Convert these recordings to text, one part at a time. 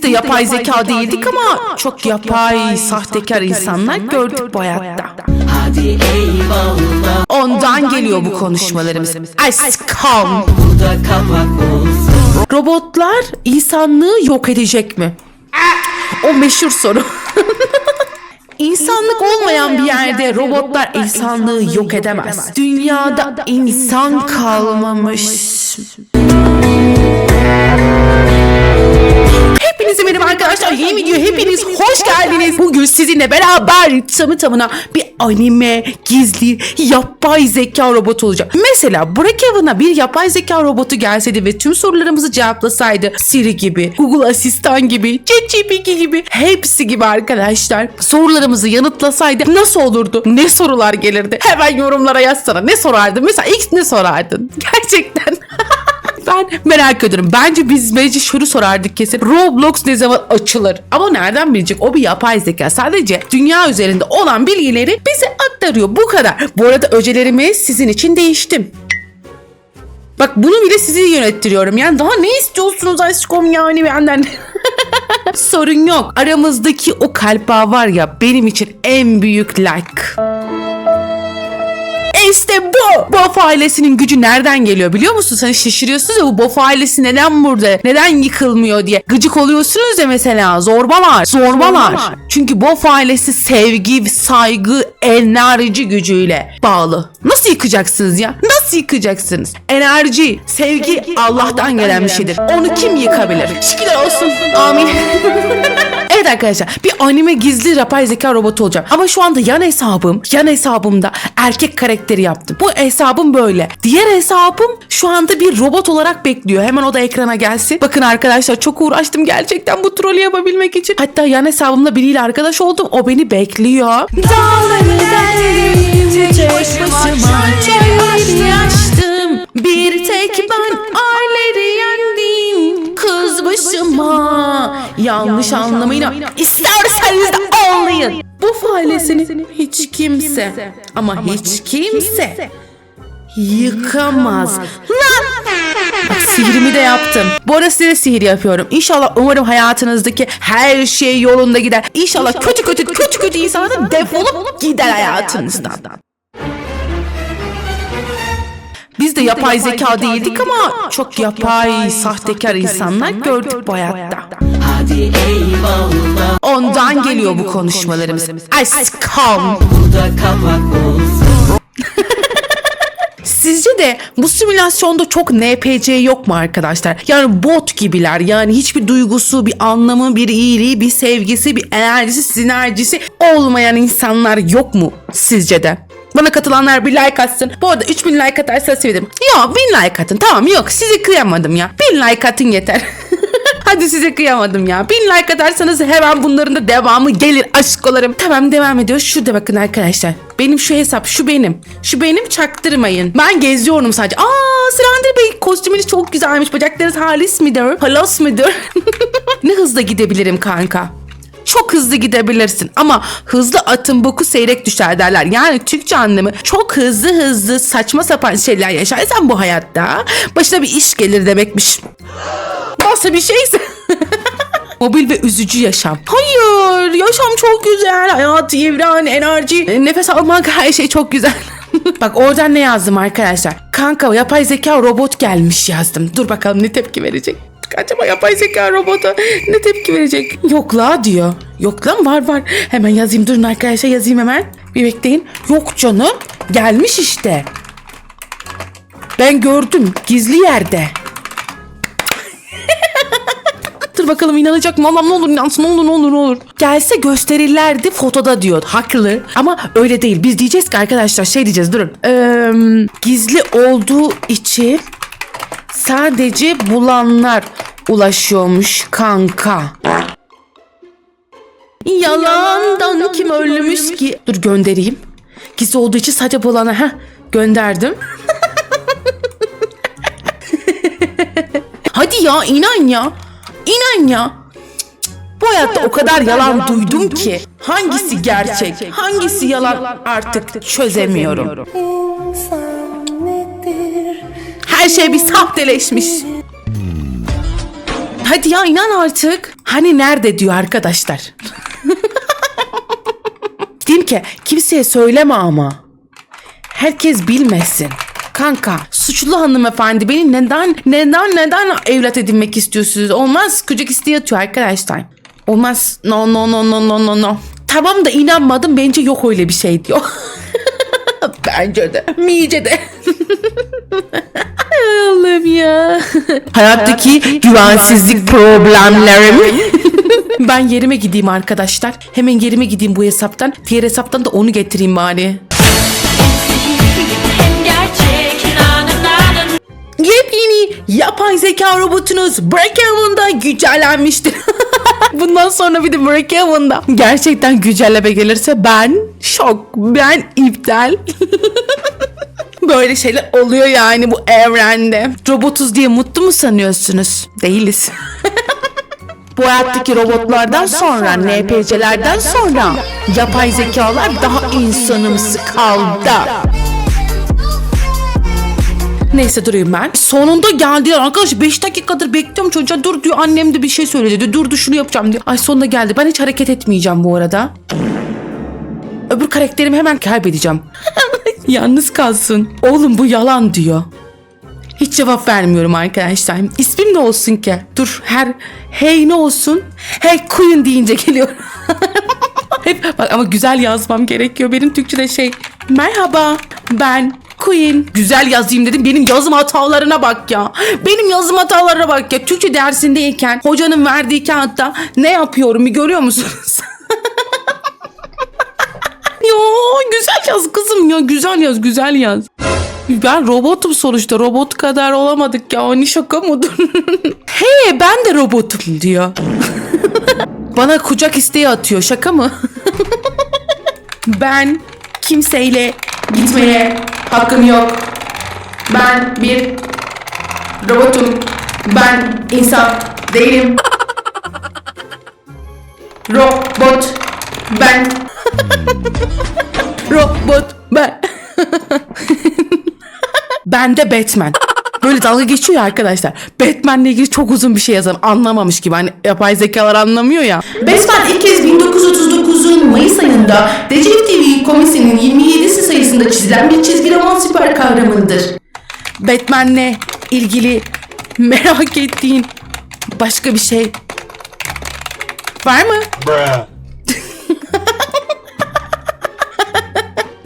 Biz de yapay zeka değildik ama çok yapay, sahtekar insanlar gördük bu hayatta. Hadi eyvallah Ondan geliyor bu konuşmalarımız. Aşkım. Bu da kapak olsun Robotlar insanlığı yok edecek mi? O meşhur soru. İnsanlık olmayan bir yerde robotlar insanlığı yok edemez. Dünyada insan kalmamış. Hepinize merhaba arkadaşlar. Yeni video hepiniz hoş geldiniz. Bugün sizinle beraber tamı tamına bir anime, gizli, yapay zeka robotu olacak. Mesela Brookhaven'a bir yapay zeka robotu gelseydi ve tüm sorularımızı cevaplasaydı Siri gibi, Google Asistan gibi, ChatGPT gibi hepsi gibi arkadaşlar sorularımızı yanıtlasaydı nasıl olurdu? Ne sorular gelirdi? Hemen yorumlara yazsana. Ne sorardın? Mesela X ne sorardın? Gerçekten. Ben merak ediyorum. Bence biz bence şunu sorardık kesin. Roblox ne zaman açılır? Ama nereden bilecek? O bir yapay zeka. Sadece dünya üzerinde olan bilgileri bize aktarıyor. Bu kadar. Bu arada öcelerimi sizin için değiştim. Bak bunu bile sizi yönettiriyorum. Yani daha ne istiyorsunuz aşkım yani benden? Sorun yok. Aramızdaki o kalp bağı var ya benim için en büyük like. İşte bu. Bof ailesinin gücü nereden geliyor biliyor musun? Sen şaşırıyorsunuz ya bu Bof ailesi neden burada? Neden yıkılmıyor diye. Gıcık oluyorsunuz ya mesela. Zorbalar. Zorbalar. Çünkü Bof ailesi sevgi, saygı, enerji gücüyle bağlı. Nasıl yıkacaksınız ya? Nasıl yıkacaksınız? Enerji, sevgi Allah'tan gelen bir şeydir. Onu kim yıkabilir? Şükürler olsun. Amin. Evet arkadaşlar bir anime gizli yapay zeka robotu olacağım. Ama şu anda yan hesabım, yan hesabımda erkek karakteri yaptım. Bu hesabım böyle. Diğer hesabım şu anda bir robot olarak bekliyor. Hemen o da ekrana gelsin. Bakın arkadaşlar çok uğraştım gerçekten bu trolü yapabilmek için. Hatta yan hesabımda biriyle arkadaş oldum. O beni bekliyor. Dağları deldim, tek başıma. Bir tek ben aileleri yendim. Başıma yanlış anlamayın. İsterseniz de anlayın. Bu ailesini hiç kimse ama hiç kimse yıkamaz. Lan! Bak sihirimi de yaptım. Bu arada size de sihir yapıyorum. İnşallah umarım hayatınızdaki her şey yolunda gider. İnşallah kötü kötü kötü kötü insanlar da defolup gider hayatınızdan. Biz de yapay zeka değildik ama çok yapay, sahtekar insanlar gördük bu hayatta. Hadi eyvallah Ondan geliyor bu konuşmalarımız. Aşkım. Bu da kapak olsun Sizce de bu simülasyonda çok NPC yok mu arkadaşlar? Yani bot gibiler. Yani hiçbir duygusu, bir anlamı, bir iyiliği, bir sevgisi, bir enerjisi, sinerjisi olmayan insanlar yok mu sizce de? Bana katılanlar bir like atsın. Bu arada 3000 like atarsa sevinirim. Ya 1000 like atın. Tamam yok sizi kıyamadım ya. 1000 like atın yeter. Hadi size kıyamadım ya. 1000 like atarsanız hemen bunların da devamı gelir aşkolarım. Tamam devam ediyor. Şurada bakın arkadaşlar. Benim şu hesap şu benim. Şu benim çaktırmayın. Ben geziyorum sadece. Aa Sırandır Bey kostümünüz çok güzelmiş. Bacaklarınız halis midir? Halos midir? ne hızla gidebilirim kanka? Çok hızlı gidebilirsin ama hızlı atın boku seyrek düşer derler. Yani Türkçe anlamı çok hızlı hızlı saçma sapan şeyler yaşarsan bu hayatta başına bir iş gelir demekmiş. Nasıl bir şeyse. Mobil ve üzücü yaşam. Hayır, yaşam çok güzel. Hayat, evren, enerji, nefes almak her şey çok güzel. Bak oradan ne yazdım arkadaşlar? Kanka yapay zeka robot gelmiş yazdım. Dur bakalım ne tepki verecek. Acaba yapay zeka robotu ne tepki verecek? Yok la diyor. Yok lan var var. Hemen yazayım durun arkadaşlar yazayım hemen. Bir bekleyin. Yok canım. Gelmiş işte. Ben gördüm gizli yerde. Dur bakalım inanacak mı? Allah'ım ne olur inansın ne olur ne olur ne olur. Gelse gösterirlerdi fotoda diyor. Haklı. Ama öyle değil. Biz diyeceğiz ki arkadaşlar şey diyeceğiz durun. Ee, gizli olduğu için sadece bulanlar ulaşıyormuş kanka. Yalandan kim ölmüş ki? Dur göndereyim. Gizli olduğu için sadece bulana. ha gönderdim. Hadi ya inan ya. İnan ya. Bu hayatta o kadar yalan duydum ki hangisi gerçek, hangisi yalan artık çözemiyorum. Her şey bir sahteleşmiş. Hadi ya inan artık. Hani nerede diyor arkadaşlar. Dedim ki kimseye söyleme ama. Herkes bilmesin. Kanka suçlu hanımefendi beni neden neden neden evlat edinmek istiyorsunuz? Olmaz kucak isteği atıyor arkadaşlar. Olmaz no no no no no no no. Tamam da inanmadım bence yok öyle bir şey diyor. bence de. Mice de. Allah'ım ya. Hayattaki güvensizlik problemlerim. ben yerime gideyim arkadaşlar. Hemen yerime gideyim bu hesaptan. Diğer hesaptan da onu getireyim bari. Yepyeni yapay zeka robotunuz Breakhaven'da güncellenmiştir. Bundan sonra bir de Breakhaven'da gerçekten güncelleme gelirse ben şok, ben iptal. Böyle şeyler oluyor yani bu evrende. Robotuz diye mutlu mu sanıyorsunuz? Değiliz. Bu hayattaki robotlardan sonra, NPC'lerden sonra yapay zekalar daha insanımsı kaldı. Neyse durayım ben. Sonunda geldi arkadaş 5 dakikadır bekliyorum çocuğa dur diyor annem de bir şey söyledi diyor. Dur dur şunu yapacağım diyor. Ay sonunda geldi. Ben hiç hareket etmeyeceğim bu arada. Öbür karakterimi hemen kaybedeceğim. Yalnız kalsın. Oğlum bu yalan diyor. Hiç cevap vermiyorum arkadaşlar. İsmim ne olsun ki? Dur her hey ne olsun? Hey Queen deyince geliyor. Hep bak ama güzel yazmam gerekiyor. Benim Türkçe'de şey merhaba ben Queen. Güzel yazayım dedim. Benim yazım hatalarına bak ya. Benim yazım hatalarına bak ya. Türkçe dersindeyken hocanın verdiği kağıtta ne yapıyorum bir görüyor musunuz? yaz kızım ya. Güzel yaz güzel yaz. Ben robotum sonuçta. Robot kadar olamadık ya. Hani şaka mıdır? He ben de robotum diyor. Bana kucak isteği atıyor. Şaka mı? ben kimseyle gitmeye hakkım yok. Ben bir robotum. Ben insan değilim. Robot ben. Robot ben. ben de Batman. Böyle dalga geçiyor ya arkadaşlar. Batman'le ilgili çok uzun bir şey yazan anlamamış gibi. Hani yapay zekalar anlamıyor ya. Batman ilk kez 1939'un Mayıs ayında Decep TV komisinin 27'si sayısında çizilen bir çizgi roman süper kahramanıdır. Batman'le ilgili merak ettiğin başka bir şey var mı? Bruh.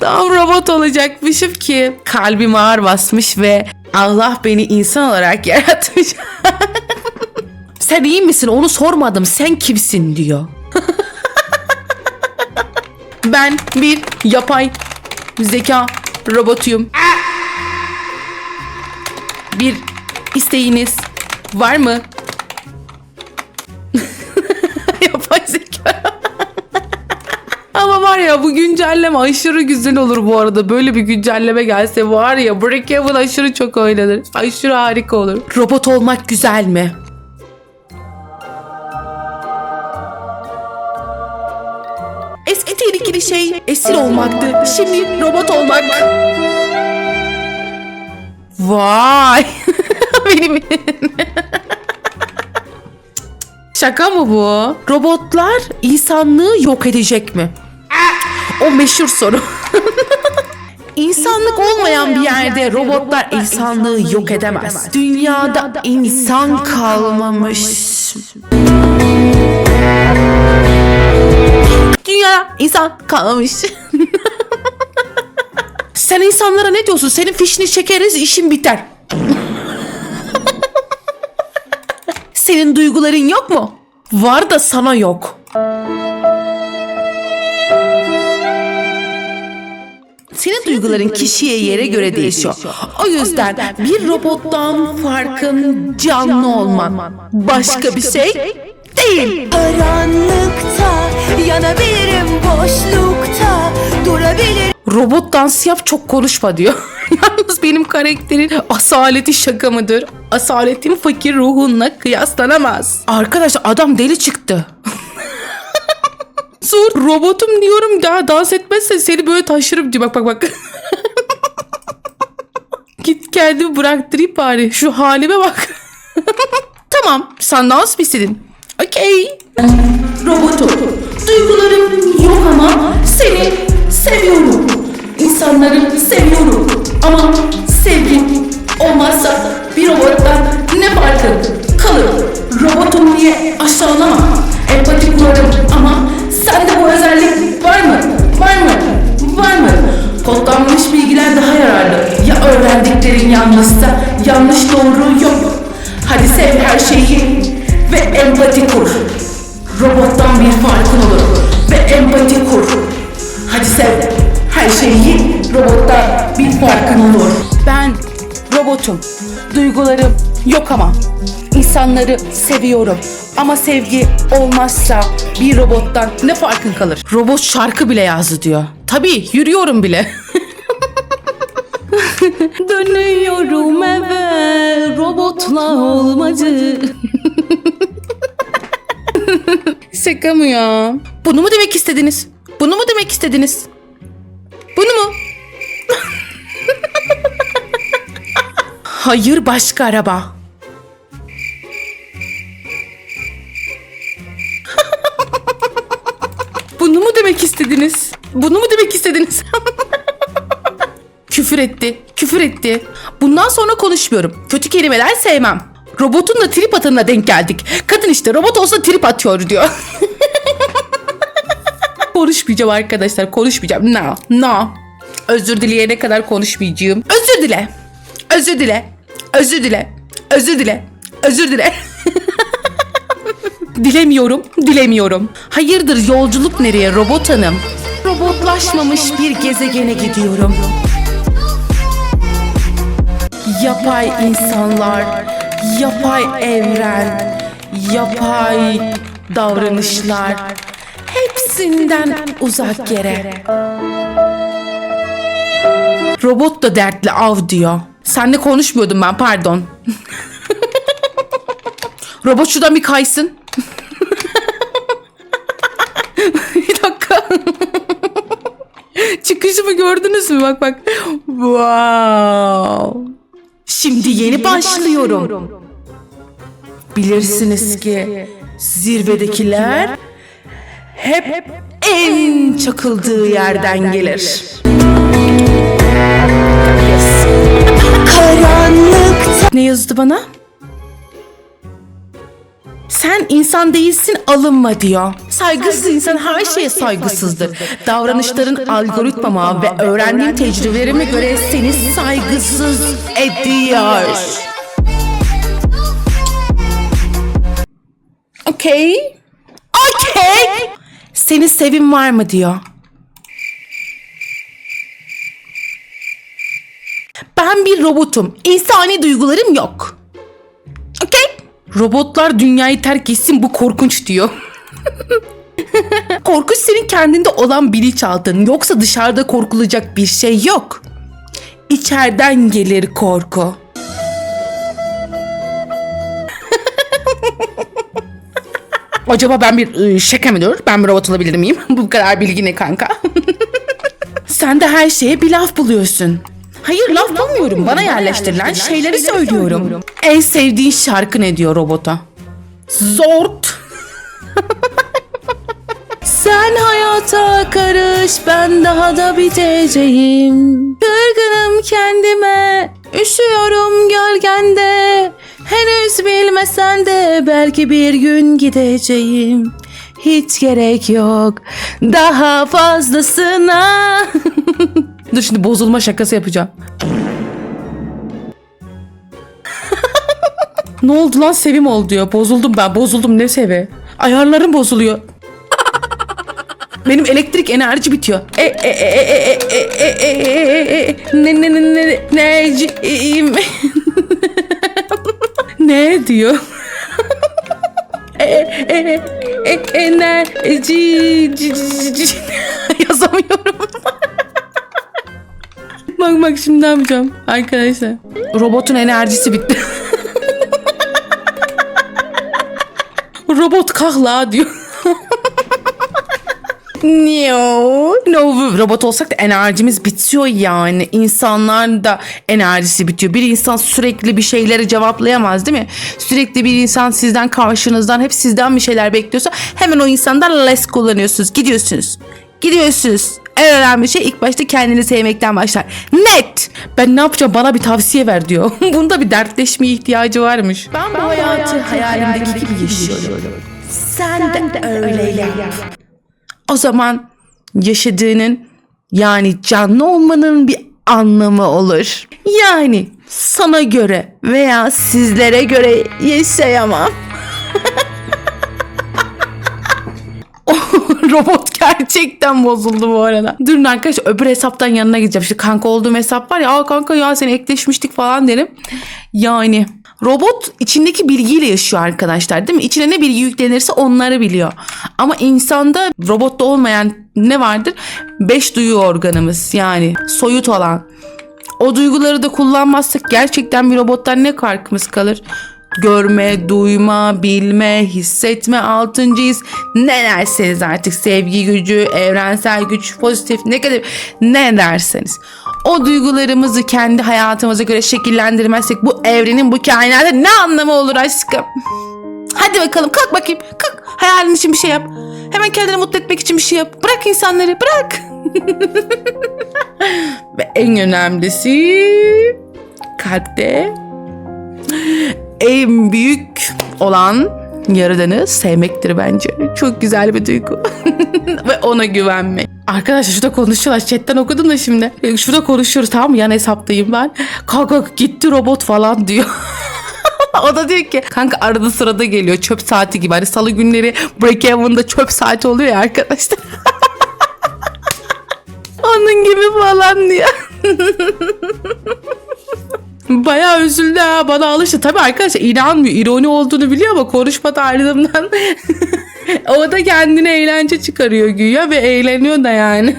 Tam robot olacakmışım ki kalbim ağır basmış ve Allah beni insan olarak yaratmış. Sen iyi misin onu sormadım sen kimsin diyor. ben bir yapay zeka robotuyum. Bir isteğiniz var mı? Ya bu güncelleme aşırı güzel olur bu arada. Böyle bir güncelleme gelse var ya Breakhaven aşırı çok oynanır. Aşırı harika olur. Robot olmak güzel mi? Eski tehlikeli şey esir olmaktı. Şimdi robot olmak. Vay. Benim Şaka mı bu? Robotlar insanlığı yok edecek mi? O meşhur soru. İnsanlık olmayan bir yerde robotlar insanlığı yok edemez. Dünyada insan kalmamış. Dünyada insan kalmamış. Sen insanlara ne diyorsun? Senin fişini çekeriz işin biter. Senin duyguların yok mu? Var da sana yok. Senin duyguların kişiye yere göre değişiyor. O yüzden bir robottan farkın canlı olman. Başka bir şey değil. Karanlıkta yanabilirim boşlukta durabilirim Robot dans yap çok konuşma diyor. Yalnız benim karakterin asaleti şaka mıdır? Asaletin fakir ruhunla kıyaslanamaz. Arkadaş adam deli çıktı. Sur robotum diyorum daha dans etmezsen seni böyle taşırım diyor. Bak bak bak. Git kendimi bıraktırayım bari. Şu halime bak. tamam sen dans mı istedin? Okey. Robotum. Duygularım yok ama seni seviyorum. İnsanları seviyorum. Ama sevgim olmazsa bir robottan ne farkı kalır? Robotum diye aşağılama. Empati kurarım ama Kodlanmış bilgiler daha yararlı. Ya öğrendiklerin yanlışsa yanlış doğru yok. Hadi sev her şeyi ve empati kur. Robottan bir farkın olur ve empati kur. Hadi sev her şeyi robottan bir farkın olur. Ben robotum. Duygularım yok ama insanları seviyorum. Ama sevgi olmazsa bir robottan ne farkın kalır? Robot şarkı bile yazdı diyor. Tabii yürüyorum bile. Dönüyorum eve robotla olmadı. Şaka mı ya? Bunu mu demek istediniz? Bunu mu demek istediniz? Bunu mu? Hayır başka araba. Bunu mu demek istediniz? Bunu mu demek istediniz? küfür etti, küfür etti. Bundan sonra konuşmuyorum. Kötü kelimeler sevmem. Robotun da trip atanına denk geldik. Kadın işte robot olsa trip atıyor diyor. konuşmayacağım arkadaşlar, konuşmayacağım. No, no. Özür dileyene kadar konuşmayacağım. Özür dile. Özür dile. Özür dile. Özür dile. Özür dile. Dilemiyorum, dilemiyorum. Hayırdır yolculuk nereye robot hanım? Robotlaşmamış bir gezegene gidiyorum. Yapay insanlar, yapay evren, yapay davranışlar hepsinden uzak yere. Robot da dertli av diyor. Senle konuşmuyordum ben pardon. Robot şuradan bir kaysın. bir dakika. Çıkışımı gördünüz mü? Bak bak. Wow. Şimdi yeni başlıyorum. Bilirsiniz ki zirvedekiler hep en çakıldığı yerden gelir. Ne yazdı bana? Sen insan değilsin alınma diyor. Saygısız insan her şeye saygısızdır. Davranışların algoritmama ve öğrendiğim tecrübelerime göre seni saygısız ediyor. Okey. Okey. Seni sevim var mı diyor. Ben bir robotum. İnsani duygularım yok. Robotlar dünyayı terk etsin bu korkunç diyor. Korkunç senin kendinde olan bilinçaltın. Yoksa dışarıda korkulacak bir şey yok. İçeriden gelir korku. Acaba ben bir ıı, şaka mıdır? Ben bir robot olabilir miyim? Bu kadar bilgi ne kanka? Sen de her şeye bir laf buluyorsun. Hayır laf bulmuyorum. Bana yerleştirilen şeyleri söylüyorum. En sevdiğin şarkı ne diyor robota? Zort. Sen hayata karış ben daha da biteceğim. Kırgınım kendime, üşüyorum gölgende. Henüz bilmesen de belki bir gün gideceğim. Hiç gerek yok daha fazlasına. Dur şimdi bozulma şakası yapacağım. ne oldu lan sevim oldu diyor. Bozuldum ben bozuldum ne sevi. Ayarlarım bozuluyor. Benim elektrik enerji bitiyor. E e e e e e e e e e ne ne ne ne neciyim. ne diyor? e e e e enerji yazamıyorum. Bak bak şimdi ne yapacağım arkadaşlar. Robotun enerjisi bitti. Robot kahla diyor. No. No robot olsak da enerjimiz bitiyor yani. İnsanlar da enerjisi bitiyor. Bir insan sürekli bir şeyleri cevaplayamaz değil mi? Sürekli bir insan sizden karşınızdan hep sizden bir şeyler bekliyorsa hemen o insandan less kullanıyorsunuz. Gidiyorsunuz. Gidiyorsunuz. En önemli şey ilk başta kendini sevmekten başlar. Net. Ben ne yapacağım bana bir tavsiye ver diyor. Bunda bir dertleşmeye ihtiyacı varmış. Ben, bu hayatı hayalimdeki gibi yaşıyorum. Sen, de, öyle yap. O zaman yaşadığının yani canlı olmanın bir anlamı olur. Yani sana göre veya sizlere göre yaşayamam. Robot gerçekten bozuldu bu arada. Durun arkadaş öbür hesaptan yanına gideceğim. İşte kanka olduğum hesap var ya. Aa kanka ya seni ekleşmiştik falan derim. Yani robot içindeki bilgiyle yaşıyor arkadaşlar değil mi? İçine ne bilgi yüklenirse onları biliyor. Ama insanda robotta olmayan ne vardır? Beş duyu organımız yani soyut olan. O duyguları da kullanmazsak gerçekten bir robottan ne farkımız kalır? Görme, duyma, bilme, hissetme, altıncı his ne derseniz artık sevgi gücü, evrensel güç, pozitif ne kadar ne derseniz. O duygularımızı kendi hayatımıza göre şekillendirmezsek bu evrenin bu kainata ne anlamı olur aşkım? Hadi bakalım kalk bakayım kalk hayalin için bir şey yap. Hemen kendini mutlu etmek için bir şey yap. Bırak insanları bırak. Ve en önemlisi kalpte en büyük olan yaradanı sevmektir bence. Çok güzel bir duygu. Ve ona güvenmek. Arkadaşlar şurada konuşuyorlar. Chatten okudum da şimdi. E, Şurada konuşuyoruz tamam mı? Yan hesaptayım ben. Kanka gitti robot falan diyor. o da diyor ki kanka arada sırada geliyor çöp saati gibi. Hani salı günleri Breakhaven'da çöp saati oluyor ya arkadaşlar. Onun gibi falan diyor. Bayağı üzüldü ha bana alıştı. Tabii arkadaşlar inanmıyor. ironi olduğunu biliyor ama konuşma tarzımdan o da kendine eğlence çıkarıyor güya ve eğleniyor da yani.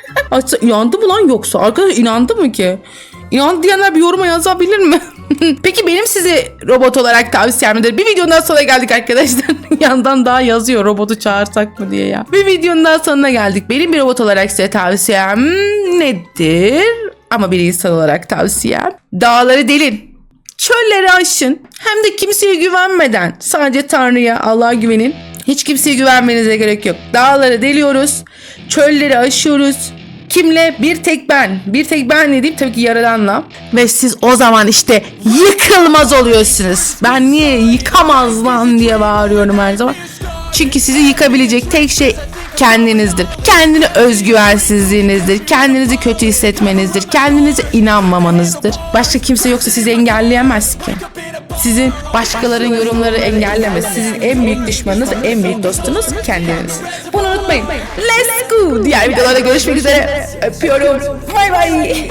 İnandı mı lan yoksa? Arkadaş inandı mı ki? İnandı diyenler bir yoruma yazabilir mi? Peki benim size robot olarak tavsiyem nedir? Bir videonun daha sonuna geldik arkadaşlar. Yandan daha yazıyor robotu çağırsak mı diye ya. Bir videonun daha sonuna geldik. Benim bir robot olarak size tavsiyem nedir? Ama bir insan olarak tavsiyem. Dağları delin. Çölleri aşın. Hem de kimseye güvenmeden. Sadece Tanrı'ya, Allah'a güvenin. Hiç kimseye güvenmenize gerek yok. Dağları deliyoruz. Çölleri aşıyoruz. Kimle? Bir tek ben. Bir tek ben dediğim tabii ki Yaradan'la. Ve siz o zaman işte yıkılmaz oluyorsunuz. Ben niye yıkamaz lan diye bağırıyorum her zaman. Çünkü sizi yıkabilecek tek şey kendinizdir. Kendini özgüvensizliğinizdir. Kendinizi kötü hissetmenizdir. Kendinize inanmamanızdır. Başka kimse yoksa sizi engelleyemez ki. Sizin başkaların yorumları engellemez. Sizin en büyük düşmanınız, en büyük dostunuz kendiniz. Bunu unutmayın. Let's go. Diğer videolarda görüşmek üzere. Öpüyorum. Bay bay.